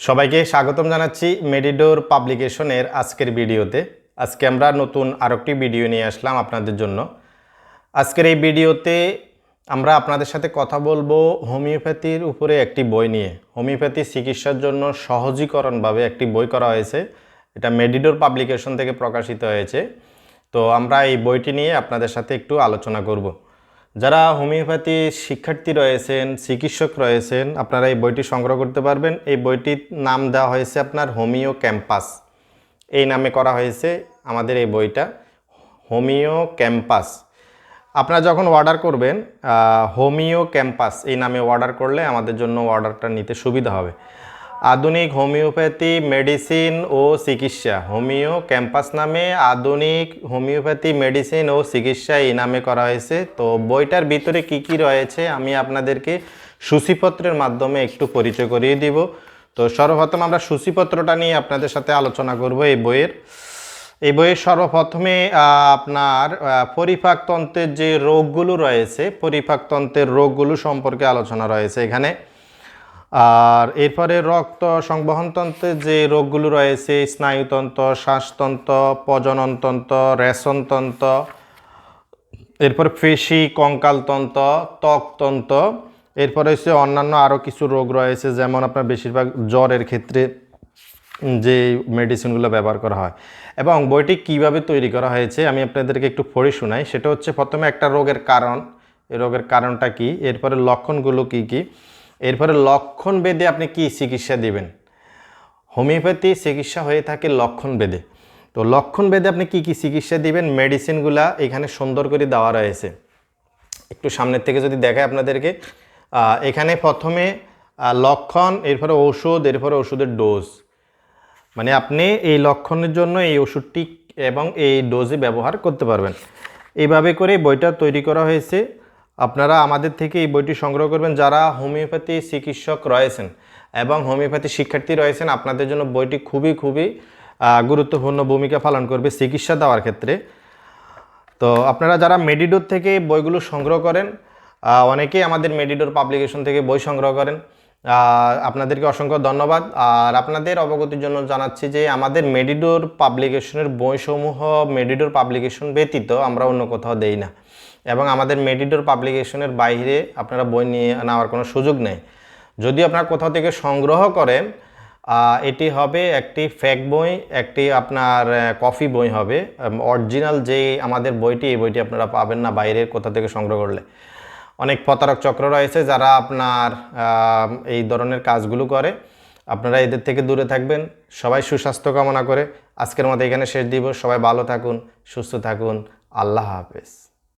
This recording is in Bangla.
সবাইকে স্বাগতম জানাচ্ছি মেডিডোর পাবলিকেশনের আজকের ভিডিওতে। আজকে আমরা নতুন আরেকটি ভিডিও নিয়ে আসলাম আপনাদের জন্য। আজকের এই ভিডিওতে আমরা আপনাদের সাথে কথা বলব হোমিওপ্যাথির উপরে একটি বই নিয়ে। হোমিওপ্যাথি চিকিৎসার জন্য সহজীকরণভাবে একটি বই করা হয়েছে। এটা মেডিডোর পাবলিকেশন থেকে প্রকাশিত হয়েছে। তো আমরা এই বইটি নিয়ে আপনাদের সাথে একটু আলোচনা করব। যারা হোমিওপ্যাথি শিক্ষার্থী রয়েছেন, চিকিৎসক রয়েছেন, আপনারা এই বইটি সংগ্রহ করতে পারবেন। এই বইটির নাম দেওয়া হয়েছে আপনার হোমিও ক্যাম্পাস। এই নামে করা হয়েছে আমাদের এই বইটা, হোমিও ক্যাম্পাস। আপনারা যখন অর্ডার করবেন হোমিও ক্যাম্পাস, এই নামে অর্ডার করলে আমাদের জন্য অর্ডারটা নিতে সুবিধা হবে। আধুনিক হোমিওপ্যাথি, মেডিসিন ও চিকিৎসা। হোমিও ক্যাম্পাস নামে আধুনিক হোমিওপ্যাথি, মেডিসিন ও চিকিৎসা এই নামে করা হয়েছে। তো বইটার ভিতরে কি কি রয়েছে আমি আপনাদেরকে সূচিপত্রের মাধ্যমে একটু পরিচয় করিয়ে দিব। তো সর্বপ্রথম আমরা সূচিপত্রটা নিয়ে আপনাদের সাথে আলোচনা করব এই বইয়ের। এই বইয়ের সর্বপ্রথমে আপনার পরিপাকতন্ত্রের যে রোগগুলো রয়েছে, পরিপাকতন্ত্রের রোগগুলো সম্পর্কে আলোচনা রয়েছে এখানে। আর এরপরে রক্ত সংবহনতন্ত্রের যে রোগগুলো রয়েছে, স্নায়ুতন্ত্র, শ্বাসতন্ত্র প্রজননতন্ত্র রেশনতন্ত্র, এরপর পেশি, কঙ্কালতন্ত্র, ত্বকতন্ত্র, এরপরে হচ্ছে অন্যান্য আরও কিছু রোগ রয়েছে, যেমন আপনার বেশিরভাগ জ্বরের ক্ষেত্রে যে মেডিসিনগুলো ব্যবহার করা হয়। এবং বইটি কীভাবে তৈরি করা হয়েছে আমি আপনাদেরকে একটু পড়ে শোনাই। সেটা হচ্ছে প্রথমে একটা রোগের কারণ। এই রোগের কারণটা কি? এরপরে লক্ষণগুলো কি কি? এরপরে লক্ষণ বেদে আপনি কি চিকিৎসা দিবেন? হোমিওপ্যাথি চিকিৎসা হয়ে থাকে লক্ষণ বেদে। তো লক্ষণ বেদে আপনি কি কি চিকিৎসা দিবেন? মেডিসিনগুলা এখানে সুন্দর করে দেওয়া রয়েছে। একটু সামনের থেকে যদি দেখায় আপনাদেরকে এখানে প্রথমে লক্ষণ, এরপরে ওষুধ, এরপরে ওষুধের ডোজ। মানে আপনি এই লক্ষণের জন্য এই ওষুধটি এবং এই ডোজে ব্যবহার করতে পারবেন। এইভাবে করে বইটা তৈরি করা হয়েছে। আপনারা আমাদের থেকে এই বইটি সংগ্রহ করবেন যারা হোমিওপ্যাথি চিকিৎসক রয়েছেন এবং হোমিওপ্যাথি শিক্ষার্থী রয়েছেন, আপনাদের জন্য বইটি খুবই খুবই গুরুত্বপূর্ণ ভূমিকা পালন করবে চিকিৎসা দেওয়ার ক্ষেত্রে। তো আপনারা যারা মেডিডোর থেকে বইগুলো সংগ্রহ করেন অনেকেই আমাদের মেডিডোর পাবলিকেশন থেকে বই সংগ্রহ করেন। আপনাদেরকে অসংখ্য ধন্যবাদ। আর আপনাদের অবগতির জন্য জানাচ্ছি যে আমাদের মেডিডোর পাবলিকেশনের বইসমূহ মেডিডোর পাবলিকেশন ব্যতীত আমরা অন্য কোথাও দেই না। এবং আমাদের মেডিডোর পাবলিকেশনের বাইরে আপনারা বই নিয়ে নেওয়ার কোনো সুযোগ নেই। যদি আপনারা কোথাও থেকে সংগ্রহ করেন এটি হবে একটি ফ্যাক বই, একটি আপনার কফি বই হবে। অরিজিনাল যে আমাদের বইটি, এই বইটি আপনারা পাবেন না বাইরের কোথা থেকে সংগ্রহ করলে। অনেক প্রতারক চক্র রয়েছে যারা আপনার এই ধরনের কাজগুলো করে। আপনারা এদের থেকে দূরে থাকবেন। সবাই সুস্বাস্থ্য কামনা করে। আজকের মতো এখানে শেষ দিব। সবাই ভালো থাকুন, সুস্থ থাকুন। আল্লাহ হাফেজ।